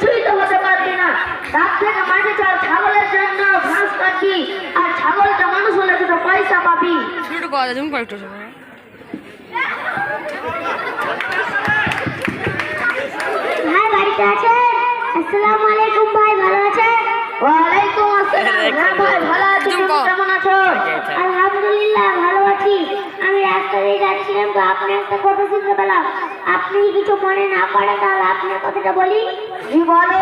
কিছুই তো হতে পারবি না। তার থেকে মাঠে চল ছাগলের জন্য ঘাস কাটবি আর ছাগলটা মানুষ হলে দুটো পয়সা পাবি। ছোট কথা তুমি কয়েকটা ভাই বাড়িতে আছেন? আসসালামু আলাইকুম ভাই ভালো আছে ওয়ালাইকুম আসসালাম। হ্যাঁ ভাই ভালো আছি তুমি কেমন আছো আলহামদুলিল্লাহ ভালো আছি আমি রাস্তা দিয়ে যাচ্ছিলাম তো আপনার একটা কথা শুনতে পেলাম। আপনি কিছু মনে না করেন তাহলে আপনার কথাটা বলি। জি বলো।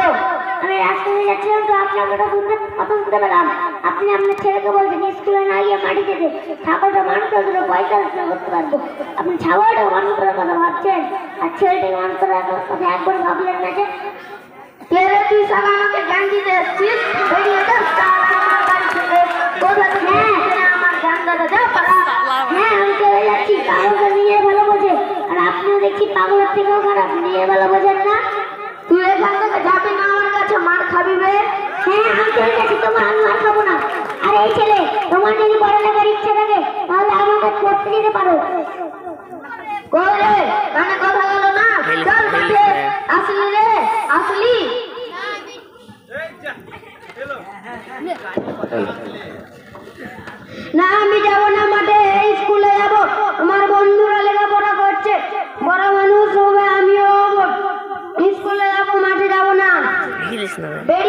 আমি রাস্তা দিয়ে যাচ্ছিলাম তো আপনার কথা শুনতে কথা শুনতে পেলাম। আপনি আপনার ছেলেকে বলছেন স্কুলে না গিয়ে মাটি যেতে ছাগলটা মানুষ হলে পয়সা রোজগার করতে পারব। আপনি ছাগলটা মানুষ করার কথা ভাবছেন আর ছেলেটাকে মানুষ করার কথা একবার ভাবলেন না যে? কে রে তুই সালা আমাকে জ্ঞান দিতে এসছিস? বেরিয়ে যা আমার বাড়ি থেকে কোথা থেকে আমার জ্ঞান দাদা পাগলের থেকেও খারাপ নিয়ে ভালো বোঝেন না। তুই এখান থেকে যাবি না আমার কাছে মার খাবি বে। হ্যাঁ আমি চলে যাচ্ছি তোমার আমি আর খাব না। আর এই ছেলে তোমার যদি পড়ালেখার ইচ্ছা থাকে তাহলে আমাকে পড়তে যেতে পারো। কই রে? কানে কথা গেল না। চল আসলি রে আসলি। না আমি যাব না মাঠে এই স্কুলে যাব আমার বন্ধুরা লেখাপড়া করছে বড় মানুষ হবে আমিও হব স্কুলে যাব মাঠে যাব না হিলিস না বেরিয়ে যা সালার বেটা আমার বাড়ি থেকে কোথা থেকে এসছে রে আমার হ্যাঁ আমি চলে যাচ্ছি বাড়ি থেকে বাইরে থেকে শিক্ষিত হয়ে বাড়ি ফিরবো আর শিক্ষার মূল্য তোমাকে বোঝাবো যা বোঝা শালা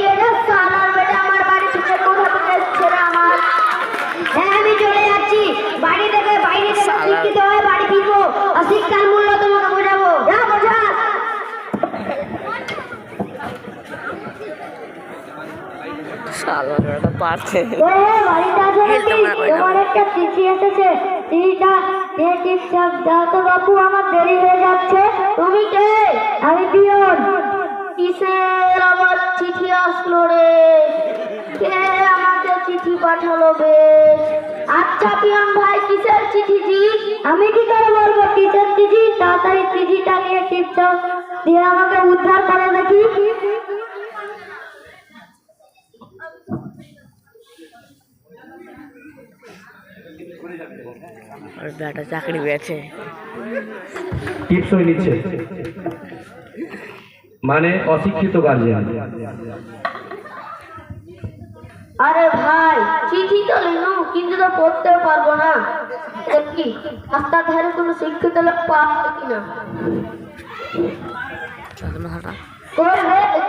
পারছে? মনে হয় না। একটা চিঠি এসেছে। চিঠিটা দিয়ে টিপটাপ দাও তো বাপু আমার দেরি হয়ে যাচ্ছে। তুমি কে? আমি পিয়ন। কিসের আবার চিঠি আসলো রে? কে আমাকে চিঠি পাঠালো বেশ আচ্ছা পিয়ন ভাই কিসের চিঠি জি? আমি কি করে বলব টিচার চিঠি? তাড়াতাড়ি চিঠিটা নিয়ে টিপটাপ দিয়ে আমাকে উদ্ধার করে দেখি। বেটা চাকরি পেয়েছে। টিপসই নিচ্ছে। মানে অশিক্ষিত গার্জিয়ান আরে ভাই চিঠি তো লিখো কিন্তু তো পড়তেও পারব না। কি রাস্তার ধারে কোনো শিক্ষিত লোক পাবে কিনা?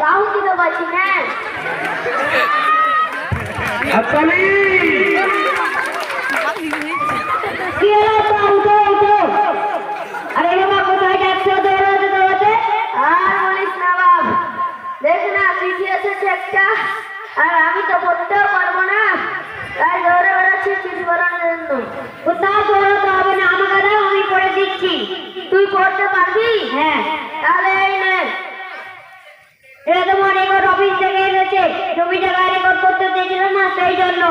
কাউ দিতে পারছি না কি হলো তো উঠো উঠো আরে বাবা কোথায় যাচ্ছো দৌড়াতে দৌড়াতে আর বলিস না বাপ দেখ না চিঠি এসেছে একটা, আর আমি তো পড়তেও পারব না। তাই দৌড়ে বেড়াচ্ছি চিঠি পড়ানোর জন্য। কোথাও দৌড়াতে হবে না, আমাকে দাও, আমি করে দিচ্ছি। তুই পড়তে পারবি? হ্যাঁ তাহলে এই নে। এটা তোমার রেকর্ড অফিস থেকে এসেছে জমি জায়গায় রেকর্ড করতে দিয়েছিল না, সেই জন্য।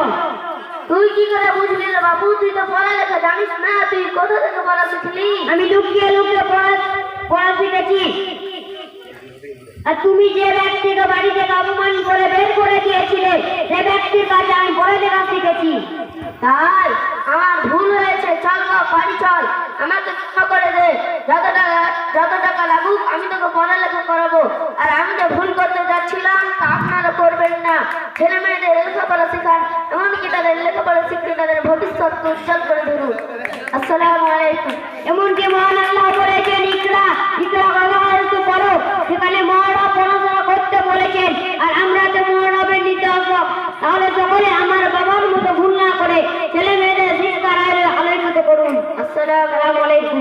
তুই কি করে বুঝলি রে বাবু? তুই তো পড়ালেখা জানিস না, তুই কোথা থেকে পড়া শিখলি? আমি লুকিয়ে লুকিয়ে পড়া পড়া শিখেছি। আর তুমি যে ব্যক্তিকে বাড়ি থেকে অপমান করে বের করে দিয়েছিলে সে ব্যক্তির কাছে আমি পড়ালেখা শিখেছি তাই আমার ভুল হয়েছে, চল বাড়ি চল। আমাকে ক্ষমা করে দে। যত টাকা যত টাকা লাগুক, আমি তোকে পড়ালেখা করাবো। আর আমি যে ভুল করতে যাচ্ছিলাম, তা আপনারা করবেন না। ছেলে মেয়েদের লেখাপড়া শেখান, এমনকি তাদের লেখাপড়া শিখে তাদের ভবিষ্যৎকে উজ্জ্বল করে ধরুন আসসালামু আলাইকুম। এমনকি মহান আল্লাহ বলেছেন, ইকরা ইকরা বাংলাদেশ পড়ো সেখানে মহারব পড়াশোনা করতে বলেছেন, আর আমরা তো মহারবের নিতে আসব। তাহলে সকলে আমার বাবার মতো ভুল ছেলে মেয়েদের শিক্ষার আলোকিত করুন। আসসালামু আলাইকুম।